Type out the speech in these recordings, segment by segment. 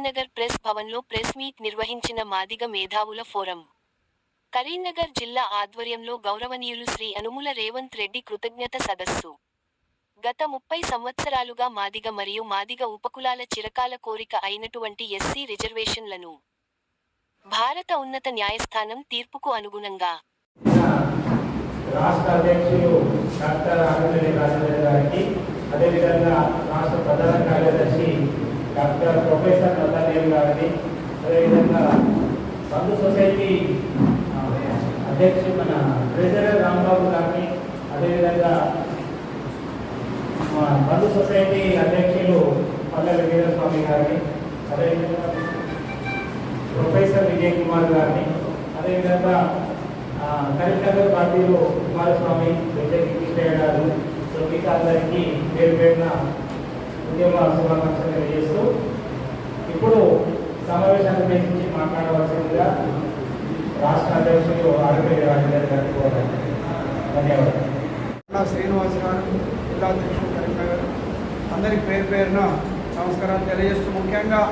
Press భవన్లో press meet నిర్వహించిన మాదిగ మేధావుల ఫోరం. కరీంనగర్ జిల్లా ఆధ్వర్యంలో గౌరవనీయులు శ్రీ అనుముల రేవంత్ రెడ్డి కృతజ్ఞత సదస్సు. గత ముప్పై సంవత్సరాలుగా మాదిగ మరియు మాదిగ ఉపకులాల చిరకాల కోరిక అయినటువంటి ఎస్సీ రిజర్వేషన్లను భారత ఉన్నత న్యాయస్థానం తీర్పుకు అనుగుణంగా రాష్ట్ర అధ్యక్షులు డాక్టర్ గారికి అదేవిధంగా రాష్ట్ర ప్రధాన కార్యదర్శి డాక్టర్ ప్రొఫెసర్ నల్లదేవ్ గారిని అదేవిధంగా బంధు సొసైటీ అధ్యక్షుడు మన ట్రెజరర్ రాంబాబు గారిని అదేవిధంగా బంధు సొసైటీ అధ్యక్షులు పల్లెల వీరస్వామి గారిని అదేవిధంగా ప్రొఫెసర్ విజయ్ కుమార్ గారిని అదేవిధంగా కరీంనగర్ పార్టీలో కుమారస్వామి విజయ్ కృష్ణయ్య గారు సో మీకు అందరికీ పేరు పేరున ఉద్యమ శుభాకాంక్షలు తెలియజేస్తూ ఇప్పుడు సమావేశాన్ని ఉద్దేశించి మాట్లాడవలసిందిగా రాష్ట్ర అధ్యక్షులు ఆర్పేడి రాజేందర్ గారికి కోరాను ధన్యవాదాలు. శ్రీనివాస్ గారు జిల్లా అధ్యక్షుడు కరీంనగర్ అందరికి పేరు పేరున నమస్కారాలు తెలియజేస్తూ ముఖ్యంగా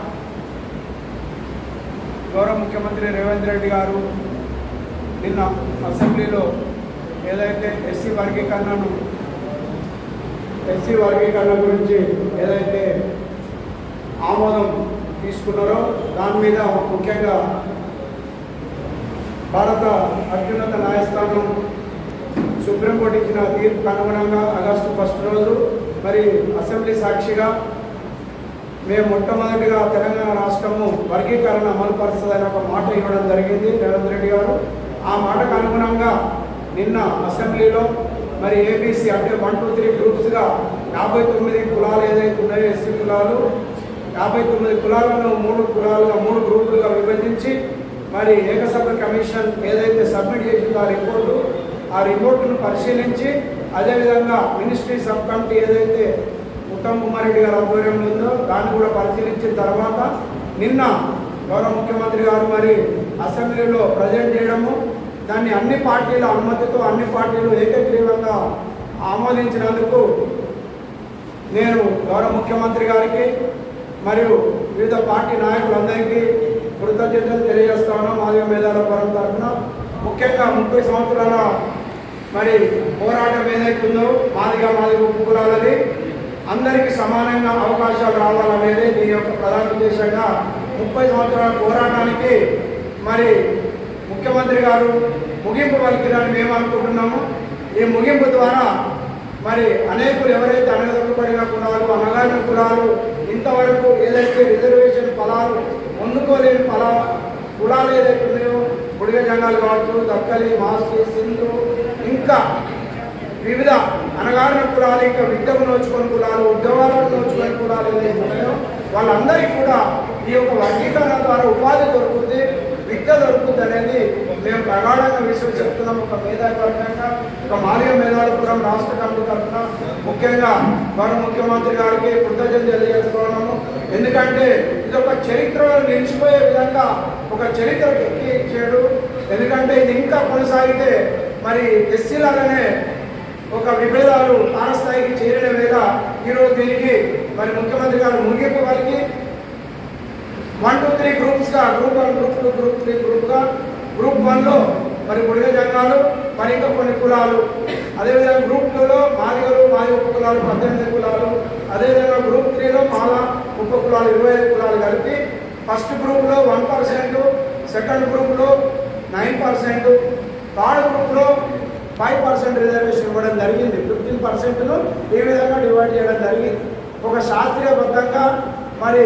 గౌరవ ముఖ్యమంత్రి రేవంత్ రెడ్డి గారు నిన్న అసెంబ్లీలో ఏదైతే ఎస్సీ వర్గీకరణను ఎస్సీ వర్గీకరణ గురించి ఏదైతే ఆమోదం తీసుకున్నారో దాని మీద ముఖ్యంగా భారత అత్యున్నత న్యాయస్థానం సుప్రీంకోర్టు ఇచ్చిన తీర్పు అనుగుణంగా ఆగస్టు ఫస్ట్ రోజు మరి అసెంబ్లీ సాక్షిగా మేము మొట్టమొదటిగా తెలంగాణ రాష్ట్రము వర్గీకరణ అమలు పరుస్తుందని ఒక మాట ఇవ్వడం జరిగింది రేవంత్ రెడ్డి గారు. ఆ మాటకు అనుగుణంగా నిన్న అసెంబ్లీలో మరి ఏబీసీ అంటే వన్ టూ త్రీ గ్రూప్స్గా యాభై తొమ్మిది కులాలు ఏదైతే ఉన్నాయో ఎస్సీ కులాలు యాభై తొమ్మిది కులాలను మూడు కులాలుగా మూడు గ్రూపులుగా విభజించి మరి ఏకసభ కమిషన్ ఏదైతే సబ్మిట్ చేసిందో ఆ రిపోర్టు ఆ రిపోర్టును పరిశీలించి అదేవిధంగా మినిస్ట్రీ సబ్ కమిటీ ఏదైతే ఉత్తమ్ కుమార్ రెడ్డి గారి ఆధ్వర్యంలో ఉందో దాన్ని కూడా పరిశీలించిన తర్వాత నిన్న గౌరవ ముఖ్యమంత్రి గారు మరి అసెంబ్లీలో ప్రజెంట్ చేయడము దాన్ని అన్ని పార్టీల అనుమతితో అన్ని పార్టీలు ఏకగ్రీవంగా ఆమోదించినందుకు నేను గౌరవ ముఖ్యమంత్రి గారికి మరియు వివిధ పార్టీ నాయకులందరికీ కృతజ్ఞతలు తెలియజేస్తాను మాదిగ మేధాల పరం తరఫున. ముఖ్యంగా ముప్పై సంవత్సరాల మరి పోరాటం ఏదైతుందో మాదిగ మాదిగ ఉపకులాలది అందరికీ సమానంగా అవకాశాలు రావాలనేది దీని యొక్క ప్రధాన ఉద్దేశంగా ముప్పై సంవత్సరాల పోరాటానికి మరి ముఖ్యమంత్రి గారు ముగింపు పలికిరని మేము అనుకుంటున్నాము. ఈ ముగింపు ద్వారా మరి అనేకులు ఎవరైతే అనగదొక్కబడిన కులాలు అనగాని కులాలు ఇంతవరకు ఏదైతే రిజర్వేషన్ ఫలాలు పొందుకోలేని ఫలా కులాలు ఏదైతే ఉన్నాయో బుడిగ జంగాలు కావచ్చు దక్కలి మాస్కి సింధు ఇంకా వివిధ అనగారిన కులాలు ఇంకా విద్యకు నోచుకొని కులాలు ఉద్యోగాలను నోచుకొని కులాలు ఏదైతే ఉన్నాయో వాళ్ళందరికీ కూడా ఈ యొక్క వర్గీకరణ ద్వారా ఉపాధి దొరుకుతుంది విద్య దొరుకుతుంది అనేది మేము ప్రగాఢంగా విశ్వసిస్తున్నాం ఒక మేధావర్గంగా ఒక మాలియ మేధావుపురం రాష్ట్ర కమిటీ తరఫున ముఖ్యంగా మన ముఖ్యమంత్రి గారికి కృతజ్ఞతలు తెలియజేస్తున్నాము. ఎందుకంటే ఇది ఒక చరిత్రలో నిలిచిపోయే విధంగా ఒక చరిత్ర ఎక్కించాడు ఎందుకంటే ఇది ఇంకా కొనసాగితే మరి ఎస్సీలాగానే ఒక విభేదాలు స్థాయికి చేరిన మీద ఈరోజు దీనికి మరి ముఖ్యమంత్రి గారు ముగింపు వారికి one two three గ్రూప్స్గా group one group two group three గ్రూప్గా గ్రూప్ వన్లో మరి బుడిగ జంగాలు మరి ఇంకా కొన్ని కులాలు. అదేవిధంగా గ్రూప్ టూలో మాదిగలు మాది ఉప కులాలు పద్దెనిమిది కులాలు. అదేవిధంగా గ్రూప్ త్రీలో మాల ఉప కులాలు ఇరవై ఐదు కులాలు కలిపి ఫస్ట్ గ్రూప్లో వన్ పర్సెంట్ సెకండ్ గ్రూప్లో నైన్ పర్సెంట్ థర్డ్ గ్రూప్లో ఫైవ్ పర్సెంట్ రిజర్వేషన్ ఇవ్వడం జరిగింది. ఫిఫ్టీన్ పర్సెంట్ను ఈ విధంగా డివైడ్ చేయడం జరిగింది? ఒక శాస్త్రీయబద్ధంగా మరి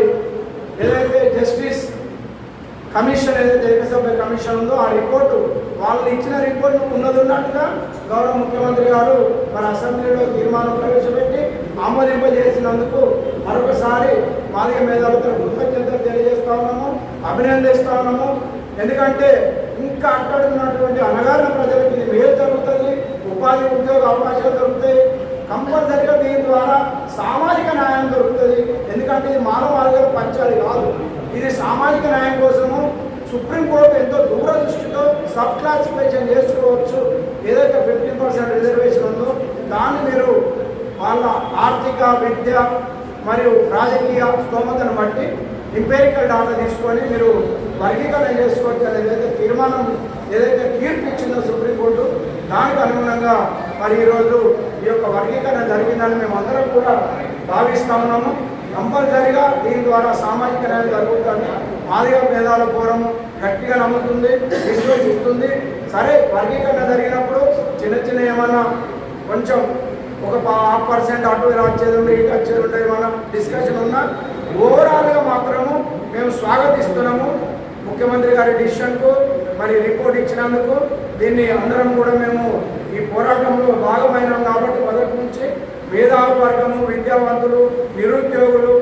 ఏదైతే జస్టిస్ కమిషన్ ఏదైతే ఏకసభ్య కమిషన్ ఉందో ఆ రిపోర్టు వాళ్ళు ఇచ్చిన రిపోర్ట్ ఉన్నది ఉన్నట్టుగా గౌరవ ముఖ్యమంత్రి గారు మన అసెంబ్లీలో తీర్మానం ప్రవేశపెట్టి ఆమోదింపజేసినందుకు మరొకసారి మాదిగ మేధావులతో కృతజ్ఞతలు తెలియజేస్తా ఉన్నాము అభినందిస్తా ఉన్నాము. ఎందుకంటే ఇంకా అట్టడుకున్నటువంటి అనగారిన ప్రజలకు ఇది మేలు జరుగుతుంది ఉపాధి ఉద్యోగ అవకాశాలు దొరుకుతాయి. కంపల్సరిగా దీని ద్వారా సామాజిక న్యాయం దొరుకుతుంది. ఎందుకంటే ఇది మానవ మానవాళిగా పంచాలి కాదు. ఇది సామాజిక న్యాయం కోసము సుప్రీంకోర్టు ఎంతో దూరదృష్టితో సబ్ క్లాసిఫికేషన్ చేసుకోవచ్చు. ఏదైతే ఫిఫ్టీన్ పర్సెంట్ రిజర్వేషన్ ఉందో దాన్ని మీరు వాళ్ళ ఆర్థిక విద్య మరియు రాజకీయ స్తోమతను బట్టి ఇంపేరికల్ డాటా తీసుకొని మీరు వర్గీకరణ చేసుకోవచ్చు అనేది ఏదైతే తీర్మానం ఏదైతే తీర్పు ఇచ్చిందో సుప్రీంకోర్టు దానికి అనుగుణంగా మరి ఈరోజు ఈ యొక్క వర్గీకరణ జరిగిందని మేము అందరం కూడా భావిస్తా ఉన్నాము. కంపల్సరిగా దీని ద్వారా సామాజిక న్యాయం జరుగుతుందని మాదిగ భేదాల ఫోరం గట్టిగా నమ్ముతుంది విశ్వసిస్తుంది. సరే వర్గీకరణ జరిగినప్పుడు చిన్న చిన్న ఏమన్నా కొంచెం ఒక హాఫ్ పర్సెంట్ అటు ఇలా వచ్చేది ఉండే ఇటు వచ్చేది ఉండే ఏమన్నా డిస్కషన్ ఉన్నా ఓవరాల్గా మాత్రము మేము స్వాగతిస్తున్నాము ముఖ్యమంత్రి గారి డిసిషన్కు మరి రిపోర్ట్ ఇచ్చినందుకు. దీన్ని అందరం కూడా మేము ఈ పోరాటంలో భాగమైనాం కాబట్టి మొదటి నుంచి మేధావి వర్గము విద్యావంతులు నిరుద్యోగులు